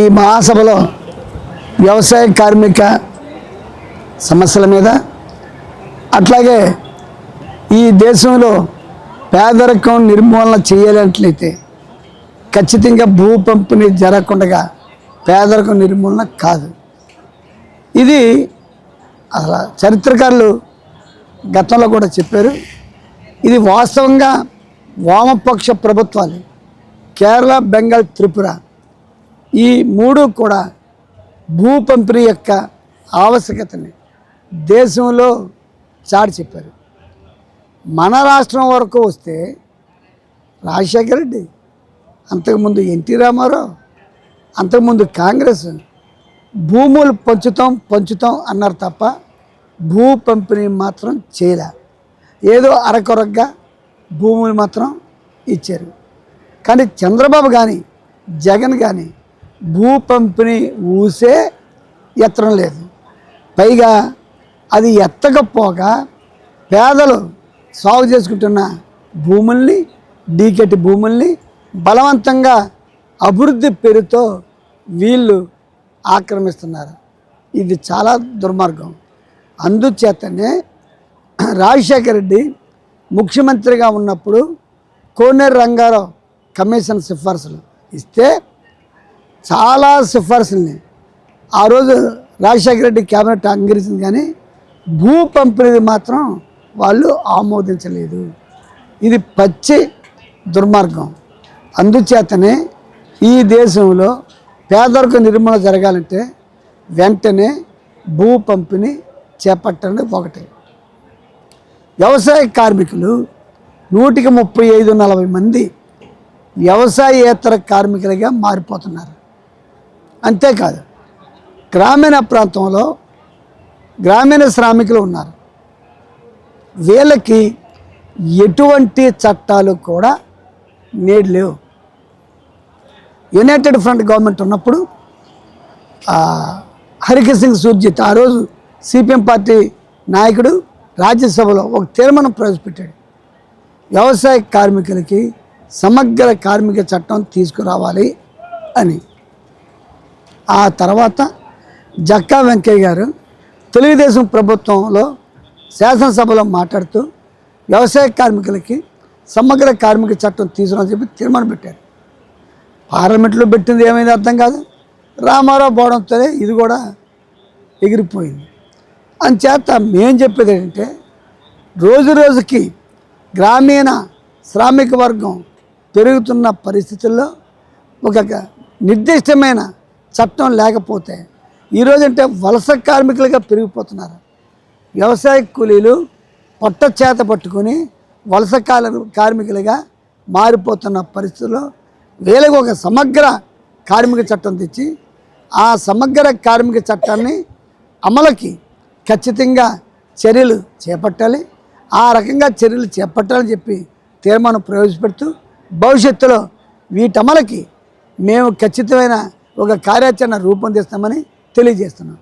ఈ మహాసభలో వ్యవసాయ కార్మిక సమస్యల మీద అట్లాగే ఈ దేశంలో పేదరికం నిర్మూలన చేయాలట్లయితే ఖచ్చితంగా భూ పంపిణీ జరగకుండా పేదరికం నిర్మూలన కాదు. ఇది అసలు చరిత్రకారులు గతంలో కూడా చెప్పారు. ఇది వాస్తవంగా వామపక్ష ప్రభుత్వాలు కేరళ బెంగాల్ త్రిపుర ఈ మూడు కూడా భూ పంపిణీ యొక్క ఆవశ్యకతని దేశంలో చాటి చెప్పారు. మన రాష్ట్రం వరకు వస్తే రాజశేఖర రెడ్డి అంతకుముందు ఎన్టీ రామారావు అంతకుముందు కాంగ్రెస్ భూములు పంచుతాం పంచుతాం అన్నారు తప్ప భూ పంపిణీ మాత్రం చేయలే. ఏదో అరకొరగ్గా భూములు మాత్రం ఇచ్చారు. కానీ చంద్రబాబు కానీ జగన్ కానీ భూ పంపిణీ ఊసే ఎత్తడం లేదు. పైగా అది ఎత్తకపోగా పేదలు సాగు చేసుకుంటున్న భూముల్ని డీకెట్ భూముల్ని బలవంతంగా అభివృద్ధి పేరుతో వీళ్ళు ఆక్రమిస్తున్నారు. ఇది చాలా దుర్మార్గం. అందుచేతనే రాజశేఖర రెడ్డి ముఖ్యమంత్రిగా ఉన్నప్పుడు కోనేరు రంగారావు కమిషన్ సిఫార్సులు ఇస్తే చాలా సిఫార్సుల్ని ఆ రోజు రాజశేఖర రెడ్డి క్యాబినెట్ అంగీకరించింది కానీ భూ పంపిణీ మాత్రం వాళ్ళు ఆమోదించలేదు. ఇది పచ్చి దుర్మార్గం. అందుచేతనే ఈ దేశంలో పేదరిక నిర్మూలన జరగాలంటే వెంటనే భూ పంపిణీ చేపట్టండి ఒకటి. వ్యవసాయ కార్మికులు నూటికి ముప్పై ఐదు నలభై మంది వ్యవసాయేతర కార్మికులుగా మారిపోతున్నారు. అంతేకాదు గ్రామీణ ప్రాంతంలో గ్రామీణ శ్రామికులు ఉన్నారు. వీళ్ళకి ఎటువంటి చట్టాలు కూడా నేడు లేవు. యునైటెడ్ ఫ్రంట్ గవర్నమెంట్ ఉన్నప్పుడు హరికృష్ణ సింగ్ సూర్జిత్ ఆ రోజు సిపిఎం పార్టీ నాయకుడు రాజ్యసభలో ఒక తీర్మానం ప్రవేశపెట్టాడు. వ్యవసాయ కార్మికులకి సమగ్ర కార్మిక చట్టం తీసుకురావాలి అని. ఆ తర్వాత జక్కా వెంకయ్య గారు తెలుగుదేశం ప్రభుత్వంలో శాసనసభలో మాట్లాడుతూ వ్యవసాయ కార్మికులకి సమగ్ర కార్మిక చట్టం తీసుకురాని చెప్పి తీర్మానం పెట్టారు. పార్లమెంట్లో పెట్టింది ఏమైంది అర్థం కాదు. రామారావు పోవడంతో ఇది కూడా ఎగిరిపోయింది. అంచేత మేం చెప్పేది ఏంటంటే రోజు రోజుకి గ్రామీణ శ్రామిక వర్గం పెరుగుతున్న పరిస్థితుల్లో ఒక నిర్దిష్టమైన చట్టం లేకపోతే ఈరోజంటే వలస కార్మికులుగా పెరిగిపోతున్నారు. వ్యవసాయ కూలీలు పొట్ట చేత పట్టుకొని వలస కాల కార్మికులుగా మారిపోతున్న పరిస్థితుల్లో వీళ్ళకి ఒక సమగ్ర కార్మిక చట్టం తెచ్చి ఆ సమగ్ర కార్మిక చట్టాన్ని అమలుకి ఖచ్చితంగా చర్యలు చేపట్టాలి. ఆ రకంగా చర్యలు చేపట్టాలని చెప్పి తీర్మానం ప్రవేశపెడుతూ భవిష్యత్తులో వీటమలకి మేము ఖచ్చితమైన ఒక కార్యాచరణ రూపొందిస్తామని తెలియజేస్తున్నాం.